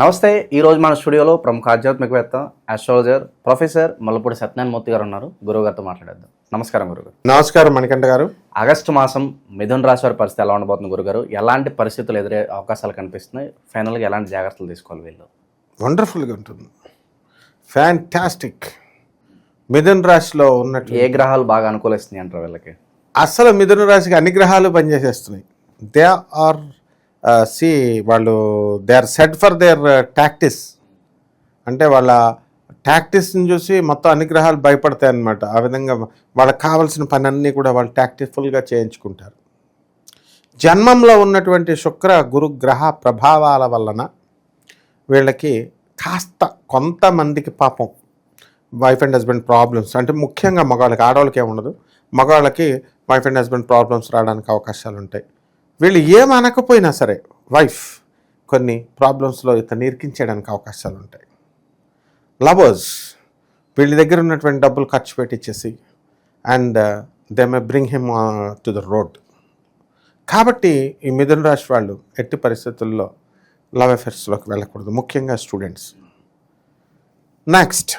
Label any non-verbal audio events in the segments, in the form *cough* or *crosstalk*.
నమస్తే ఈ రోజు మన స్టూడియోలో ప్రముఖ ఆధ్యాత్మికవేత్త ఆస్ట్రాలజర్ ప్రొఫెసర్ మల్లపూడి సత్యనారాయణ మూర్తి గారు ఉన్నారు. గురువు గారితో మాట్లాడేద్దాం. నమస్కారం గురుగారు నమస్కారం మణికంఠ గారు. ఆగస్టు మాసం మిథున్ రాశి వారి పరిస్థితి ఎలా ఉండబోతుంది గురుగారు ఎలాంటి పరిస్థితులు ఎదురే అవకాశాలు కనిపిస్తున్నాయి? ఫైనల్గా ఎలాంటి జాగ్రత్తలు తీసుకోవాలి వీళ్ళు? వండర్ఫుల్గా ఉంటుంది. ఫ్యాంటాస్టిక్ మిథున్ రాశిలో ఉన్నట్లు ఏ గ్రహాలు బాగా అనుకూలిస్తున్నాయి అంటారు వీళ్ళకి? అసలు మిథున రాశికి అన్ని గ్రహాలు పనిచేసేస్తున్నాయి. దే ఆర్ సి వాళ్ళు they are set for their tactics అంటే వాళ్ళ టాక్టిస్ని చూసి మొత్తం అన్ని గ్రహాలు భయపడతాయి అన్నమాట. ఆ విధంగా వాళ్ళకి కావాల్సిన పని అన్నీ కూడా వాళ్ళు టాక్టిఫుల్గా చేయించుకుంటారు. జన్మంలో ఉన్నటువంటి శుక్ర గురు గ్రహ ప్రభావాల వలన వీళ్ళకి కాస్త కొంతమందికి పాపం వైఫ్ అండ్ హస్బెండ్ ప్రాబ్లమ్స్ అంటే ముఖ్యంగా మగవాళ్ళకి ఆడవాళ్ళకి ఏముండదు మగవాళ్ళకి వైఫ్ అండ్ హస్బెండ్ ప్రాబ్లమ్స్ రావడానికి అవకాశాలు ఉంటాయి వీళ్ళు ఏమనకపోయినా సరే వైఫ్ కొన్ని ప్రాబ్లమ్స్లో ఇతను ఇరికించేయడానికి అవకాశాలు ఉంటాయి. లవర్స్ వీళ్ళ దగ్గర ఉన్నటువంటి డబ్బులు ఖర్చు పెట్టించేసి and they may bring him to the road కాబట్టి ఈ మిథున రాశి వాళ్ళు ఎట్టి పరిస్థితుల్లో లవ్ అఫేర్స్లోకి వెళ్ళకూడదు. ముఖ్యంగా స్టూడెంట్స్ నెక్స్ట్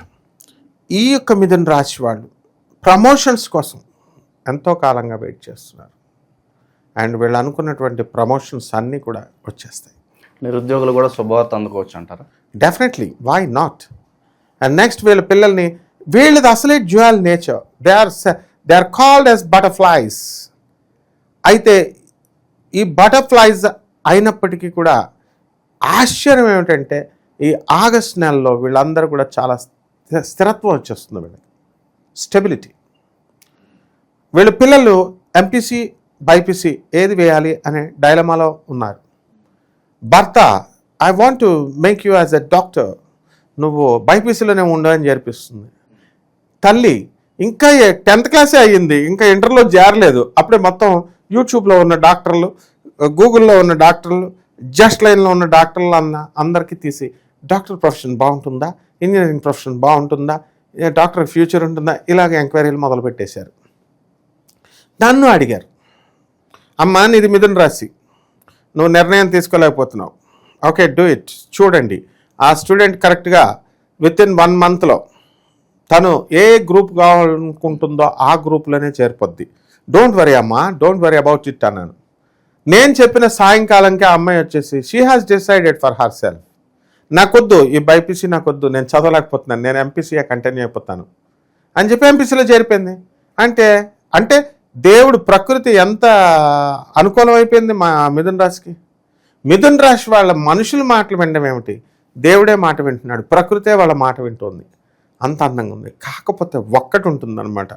ఈ యొక్క మిథున రాశి వాళ్ళు ప్రమోషన్స్ కోసం ఎంతో కాలంగా వెయిట్ చేస్తున్నారు. అండ్ వీళ్ళు అనుకున్నటువంటి ప్రమోషన్స్ అన్నీ కూడా వచ్చేస్తాయి. నిరుద్యోగులు కూడా శుభవార్త అందుకోవచ్చు అంటారా? Definitely why not and next వీళ్ళ పిల్లల్ని వీళ్ళది అసలే dual nature they are they are called as butterflies అయితే ఈ బటర్ఫ్లైస్ అయినప్పటికీ కూడా ఆశ్చర్యం ఏమిటంటే ఈ ఆగస్ట్ నెలలో వీళ్ళందరూ కూడా చాలా స్థి- స్థిరత్వం వచ్చేస్తుంది వీళ్ళకి. స్టెబిలిటీ వీళ్ళ పిల్లలు ఎంపీసీ బైపీసీ ఏది వేయాలి అనే డైలమాలో ఉన్నారు. భర్త I want to make you as a doctor నువ్వు బైపీసీలోనే ఉండు అని చేర్పిస్తుంది తల్లి ఇంకా టెన్త్ క్లాసే అయ్యింది ఇంకా ఇంటర్లో చేరలేదు అప్పుడే మొత్తం యూట్యూబ్లో ఉన్న డాక్టర్లు గూగుల్లో ఉన్న డాక్టర్లు జస్ట్ లైన్లో ఉన్న డాక్టర్లు అన్న అందరికీ తీసి డాక్టర్ ప్రొఫెషన్ బాగుంటుందా? ఇంజనీరింగ్ ప్రొఫెషన్ బాగుంటుందా? డాక్టర్ ఫ్యూచర్ ఉంటుందా? ఇలాగ ఎంక్వైరీలు మొదలు పెట్టేశారు నన్ను అడిగారు. అమ్మా నీది మిథున రాశి. నువ్వు నిర్ణయం తీసుకోలేకపోతున్నావు. Okay do it. చూడండి. ఆ స్టూడెంట్ కరెక్ట్గా విత్ ఇన్ వన్ మంత్లో తను ఏ గ్రూప్ కావాలనుకుంటుందో ఆ గ్రూప్లోనే చేరిపోద్ది. డోంట్ వరీ అమ్మా డోంట్ వరీ అబౌట్ ఇట్ అన్నాను. నేను చెప్పిన సాయంకాలంకి ఆ అమ్మాయి వచ్చేసి she has decided for herself నాకొద్దు ఈ బైపీసీ నాకొద్దు నేను చదవలేకపోతున్నాను నేను ఎంపీసీఏ కంటిన్యూ అయిపోతాను. అని చెప్పి ఎంపీసీలో చేరిపోయింది. అంటే అంటే దేవుడు ప్రకృతి ఎంత అనుకూలమైపోయింది మా మిథున రాశికి? మిథున రాశి వాళ్ళ మనుషులు మాటలు వినడం ఏమిటి? దేవుడే మాట వింటున్నాడు. ప్రకృతే వాళ్ళ మాట వింటుంది. అంత అందంగా ఉంది. కాకపోతే ఒక్కటి ఉంటుందన్నమాట.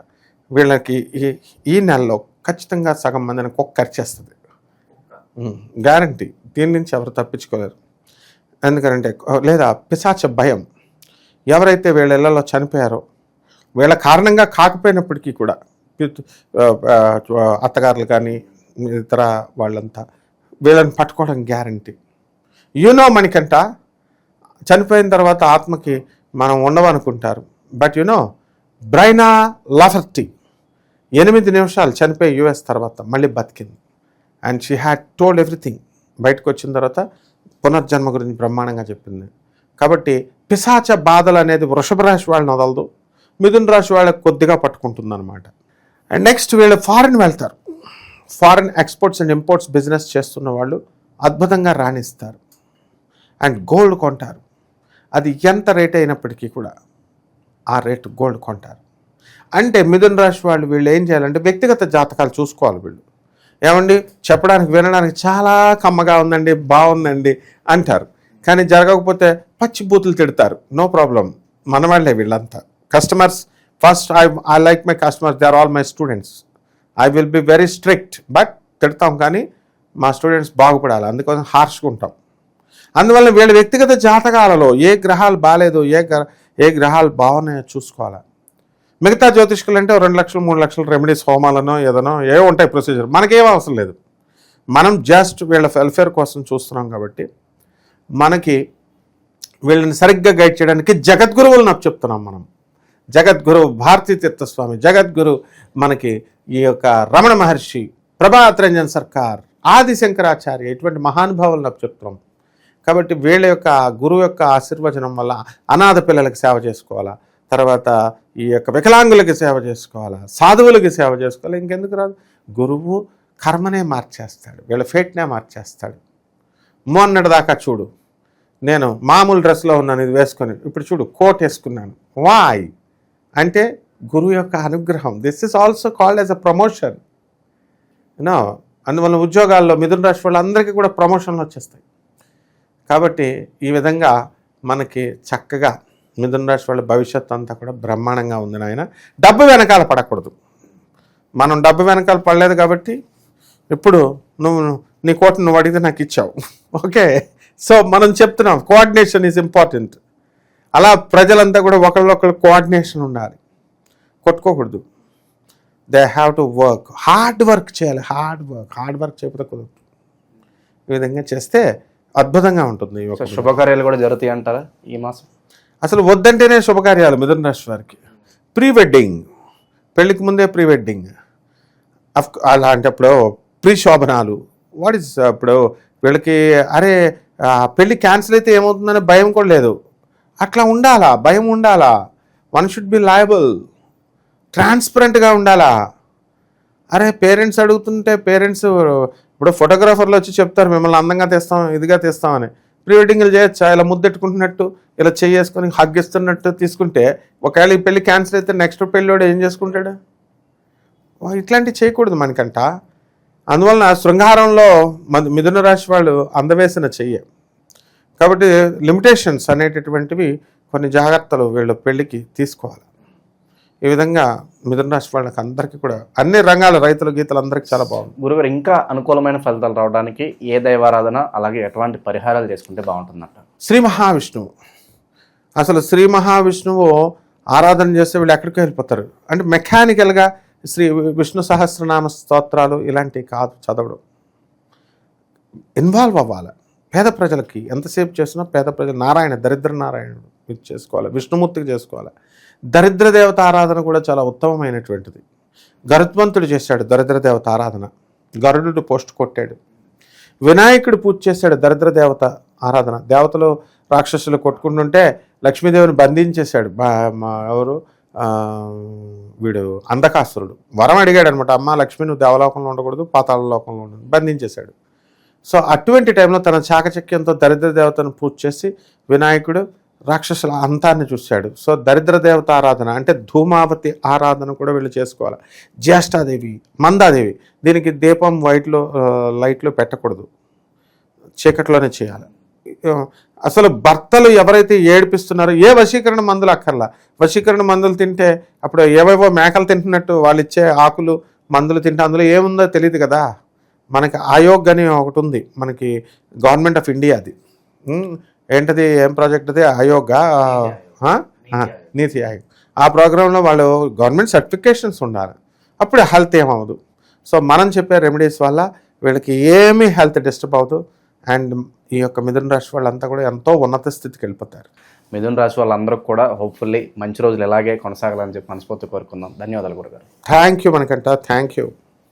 వీళ్ళకి ఈ ఈ నెలలో ఖచ్చితంగా సగం మందిని కుక్క కరిచేస్తుంది. గ్యారంటీ దీని నుంచి ఎవరు తప్పించుకోలేరు. ఎందుకంటే లేదా పిశాచ భయం. ఎవరైతే వీళ్ళ ఇళ్ళలో చనిపోయారో వీళ్ళ కారణంగా కాకపోయినప్పటికీ కూడా అత్తగారులు కానీ ఇతర వాళ్ళంతా వీళ్ళని పట్టుకోవడం గ్యారంటీ. యూనో మనకంట చనిపోయిన తర్వాత ఆత్మకి మనం ఉండవనుకుంటారు. బట్ యునో బ్రైనా లాఫర్టీ ఎనిమిది నిమిషాలు చనిపోయి యుఎస్ తర్వాత మళ్ళీ బతికింది. And she had told everything బయటకు వచ్చిన తర్వాత పునర్జన్మ గురించి బ్రహ్మాండంగా చెప్పింది. కాబట్టి పిశాచ బాధలు అనేది వృషభ రాశి వాళ్ళని వదలదు. మిథున రాశి వాళ్ళకి కొద్దిగా పట్టుకుంటుంది అనమాట అండ్ నెక్స్ట్ వీళ్ళు ఫారిన్ వెళ్తారు. Foreign exports and imports business చేస్తున్న వాళ్ళు అద్భుతంగా రాణిస్తారు. అండ్ గోల్డ్ కొంటారు. అది ఎంత రేట్ అయినప్పటికీ కూడా ఆ రేటు గోల్డ్ కొంటారు. అంటే మిథున్ రాశి వాళ్ళు వీళ్ళు ఏం చేయాలంటే వ్యక్తిగత జాతకాలు చూసుకోవాలి వీళ్ళు. ఏమండి? చెప్పడానికి వినడానికి చాలా కమ్మగా ఉందండి బాగుందండి అంటారు. కానీ జరగకపోతే పచ్చి బూతులు తిడతారు. నో ప్రాబ్లం మన వాళ్ళే వీళ్ళంతా. Customers first I I like my customers they are all my students I will be very strict but తిడతాం కానీ మా స్టూడెంట్స్ బాగుపడాలి. అందుకోసం హార్ష్గా ఉంటాం. అందువల్ల వీళ్ళ వ్యక్తిగత జాతకాలలో ఏ గ్రహాలు బాగాలేదు ఏ గ్ర ఏ గ్రహాలు బాగున్నాయో చూసుకోవాలి. మిగతా జ్యోతిష్కులు అంటే రెండు లక్షలు మూడు లక్షలు రెమెడీస్ హోమాలనో ఏదనో ఏ ఉంటాయి ప్రొసీజర్ మనకేం అవసరం లేదు. మనం జస్ట్ వీళ్ళ వెల్ఫేర్ కోసం చూస్తున్నాం కాబట్టి మనకి వీళ్ళని సరిగ్గా గైడ్ చేయడానికి జగద్గురువులు నాకు చెప్తున్నాం మనం. జగద్గురు భారతీ తీర్థస్వామి జగద్గురు మనకి ఈ యొక్క రమణ మహర్షి ప్రభాత్ రంజన్ సర్కార్ ఆది శంకరాచార్య ఇటువంటి మహానుభావులు నాకు చెప్తున్నాం. కాబట్టి వీళ్ళ యొక్క గురువు యొక్క ఆశీర్వచనం వల్ల అనాథ పిల్లలకి సేవ చేసుకోవాలా? తర్వాత ఈ యొక్క వికలాంగులకి సేవ చేసుకోవాలా? సాధువులకి సేవ చేసుకోవాలి? ఇంకెందుకు రాదు? గురువు కర్మనే మార్చేస్తాడు వీళ్ళ ఫేట్నే మార్చేస్తాడు. మొన్నటి దాకా చూడు నేను మామూలు డ్రెస్లో ఉన్నాను ఇది వేసుకొని ఇప్పుడు చూడు కోట్ వేసుకున్నాను. వాయ్ అంటే గురువు యొక్క అనుగ్రహం. This is also called as a promotion you know అందువల్ల ఉద్యోగాల్లో మిథున రాశి వాళ్ళందరికీ కూడా ప్రమోషన్లు వచ్చేస్తాయి. కాబట్టి ఈ విధంగా మనకి చక్కగా మిథున రాశి వాళ్ళ భవిష్యత్తు అంతా కూడా బ్రహ్మాండంగా ఉంది నాయన. డబ్బు వెనకాల పడకూడదు. మనం డబ్బు వెనకాల పడలేదు కాబట్టి ఇప్పుడు నువ్వు నీ కోట నువ్వు అడిగితే నాకు ఇచ్చావు. *laughs* ఓకే సో మనం చెప్తున్నాం కోఆర్డినేషన్ ఈజ్ ఇంపార్టెంట్ అలా ప్రజలంతా కూడా ఒకళ్ళొకళ్ళు కోఆర్డినేషన్ ఉండాలి. కొట్టుకోకూడదు. They have to work hard work చేయాలి. హార్డ్ వర్క్ హార్డ్ వర్క్ చేయకపోతే కుదరదు. ఈ విధంగా చేస్తే అద్భుతంగా ఉంటుంది శుభకార్యాలు కూడా జరుగుతాయి అంటారా ఈ మాసం? అసలు వద్దంటేనే శుభకార్యాలు మిథున రాశి వారికి. ప్రీ వెడ్డింగ్ పెళ్ళికి ముందే ప్రీ వెడ్డింగ్ అఫ్ అలాంటప్పుడు ప్రీ శోభనాలు వాట్ ఇస్ ఇప్పుడు వీళ్ళకి అరే పెళ్ళి క్యాన్సిల్ అయితే ఏమవుతుందనే భయం కూడా లేదు. అట్లా ఉండాలా? భయం ఉండాలా? వన్ షుడ్ బి లయబుల్ ట్రాన్స్పరెంట్గా ఉండాలా? అరే పేరెంట్స్ అడుగుతుంటే పేరెంట్స్ ఇప్పుడు ఫోటోగ్రాఫర్లు వచ్చి చెప్తారు మిమ్మల్ని అందంగా తెస్తాం ఇదిగా తెస్తామని. ప్రీ వెడ్డింగ్లు చేయొచ్చా? ఇలా ముద్దెట్టుకుంటున్నట్టు ఇలా చేసుకొని హగ్ ఇస్తున్నట్టు తీసుకుంటే ఒకవేళ ఈ పెళ్ళి క్యాన్సిల్ అయితే నెక్స్ట్ పెళ్ళివాడు ఏం చేసుకుంటాడు? ఇట్లాంటివి చేయకూడదు మనకంట. అందువలన శృంగారంలో మిథున రాశి వాళ్ళు అందవేసిన చెయ్యి. కాబట్టి లిమిటేషన్స్ అనేటటువంటివి కొన్ని జాగ్రత్తలు వీళ్ళు పెళ్ళికి తీసుకోవాలి. ఈ విధంగా మిథున రాశి వాళ్ళకి అందరికీ కూడా అన్ని రంగాల రైతులు గీతలు అందరికీ చాలా బాగుంది. గురుగారు ఇంకా అనుకూలమైన ఫలితాలు రావడానికి ఏ దైవారాధన అలాగే ఎటువంటి పరిహారాలు చేసుకుంటే బాగుంటుందంట? శ్రీ మహావిష్ణువు. అసలు శ్రీ మహావిష్ణువు ఆరాధన చేస్తే వీళ్ళు ఎక్కడికి వెళ్ళిపోతారు. అంటే మెకానికల్గా శ్రీ విష్ణు సహస్రనామ స్తోత్రాలు ఇలాంటివి కాదు చదవడం. ఇన్వాల్వ్ అవ్వాలి. పేద ప్రజలకి ఎంతసేపు చేసినా పేద ప్రజలు నారాయణ దరిద్ర నారాయణుడు. మీరు చేసుకోవాలి విష్ణుమూర్తికి చేసుకోవాలి. దరిద్ర దేవత ఆరాధన కూడా చాలా ఉత్తమమైనటువంటిది. గరుత్మంతుడు చేశాడు దరిద్ర దేవత ఆరాధన. గరుడు పోస్ట్ కొట్టాడు. వినాయకుడు పూజ చేశాడు దరిద్ర దేవత ఆరాధన. దేవతలు రాక్షసులు కొట్టుకుంటుంటే లక్ష్మీదేవిని బంధించేశాడు. బా- మా ఎవరు? వీడు అంధకాసురుడు. వరం అడిగాడు అనమాట అమ్మ లక్ష్మి నువ్వు దేవలోకంలో ఉండకూడదు పాతాళ లోకంలో ఉండదు బంధించేశాడు. సో అటువంటి టైంలో తన చాకచక్యంతో దరిద్ర దేవతను పూజ చేసి వినాయకుడు రాక్షసుల అంతాన్ని చూశాడు. సో దరిద్ర దేవత ఆరాధన అంటే ధూమావతి ఆరాధన కూడా వీళ్ళు చేసుకోవాలి. జ్యేష్ఠాదేవి మందాదేవి దీనికి దీపం వైట్లో లైట్లు లైట్లో పెట్టకూడదు. చీకట్లోనే చేయాలి. అసలు భర్తలు ఎవరైతే ఏడిపిస్తున్నారో ఏ వశీకరణ మందులు అక్కర్లా? వశీకరణ మందులు తింటే అప్పుడు ఏవేవో మేకలు తింటున్నట్టు వాళ్ళు ఇచ్చే ఆకులు మందులు తింటే అందులో ఏముందో తెలియదు కదా. మనకి ఆయోగ్ అని ఒకటి ఉంది. మనకి గవర్నమెంట్ ఆఫ్ ఇండియా అది. ఏంటది? ఏం ప్రాజెక్ట్ అది? ఆయోగా? నీతి ఆయోగ్. ఆ ప్రోగ్రాంలో వాళ్ళు గవర్నమెంట్ సర్టిఫికేషన్స్ ఉండాలి. అప్పుడు హెల్త్ ఏమవదు సో మనం చెప్పే రెమెడీస్ వల్ల వీళ్ళకి ఏమీ హెల్త్ డిస్టర్బ్ అవ్వదు. అండ్ ఈ యొక్క మిథున రాశి వాళ్ళంతా కూడా ఎంతో ఉన్నత స్థితికి వెళ్ళిపోతారు. మిథున రాశి వాళ్ళందరూ కూడా హోప్ఫుల్లీ మంచి రోజులు ఇలాగే కొనసాగాలని చెప్పి మనస్ఫూర్తి కోరుకుందాం. ధన్యవాదాలు గురుగారు. థ్యాంక్ యూ మనకంట థ్యాంక్ యూ